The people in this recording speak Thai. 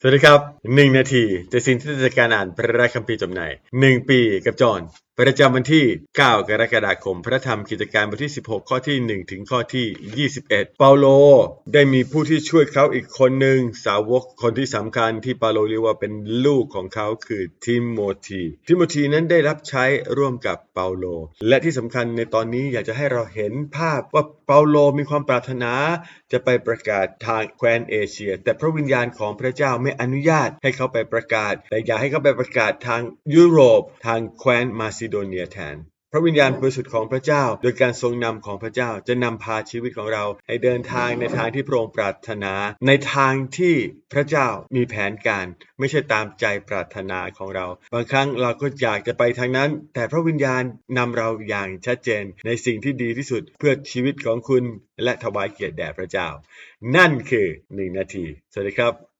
สวัสดีครับหนึ่งนาทีแต่สิ่งที่จะการอ่านพระคัมภีร์จบในหนึ่งปีกับจอห์น ประจำวันที่ 9 กรกฎาคม พระธรรมกิจการบทที่ 16 ข้อที่ 1 ถึงข้อที่ 21 เปาโลได้มีผู้ที่ช่วยเขาอีกคนหนึ่งสาวกคนที่สำคัญที่เปาโลเรียกว่าเป็นลูกของเขาคือทิโมธีทิโมธีนั้นได้รับใช้ร่วมกับเปาโล และที่สำคัญในตอนนี้อยากจะให้เราเห็นภาพว่าเปาโลมีความปรารถนา จะไปประกาศทางแคว้นเอเชีย แต่พระวิญญาณของพระเจ้าไม่อนุญาตให้เขาไปประกาศ แต่อยากให้เขาไปประกาศทางยุโรป ทางแคว้นมาซิโดเนียแทนพระวิญญาณบริสุทธิ์ของพระเจ้า โดยการทรงนำของพระเจ้าจะนำพาชีวิตของเรา ให้เดินทางในทางที่พระองค์ปรารถนา ในทางที่พระเจ้ามีแผนการ ไม่ใช่ตามใจปรารถนาของเรา บางครั้งเราก็อยากจะไปทางนั้น แต่พระวิญญาณนำเราอย่างชัดเจน ในสิ่งที่ดีที่สุดเพื่อชีวิตของคุณ และถวายเกียรติแด่พระเจ้า นั่นคือหนึ่งนาที สวัสดีครับ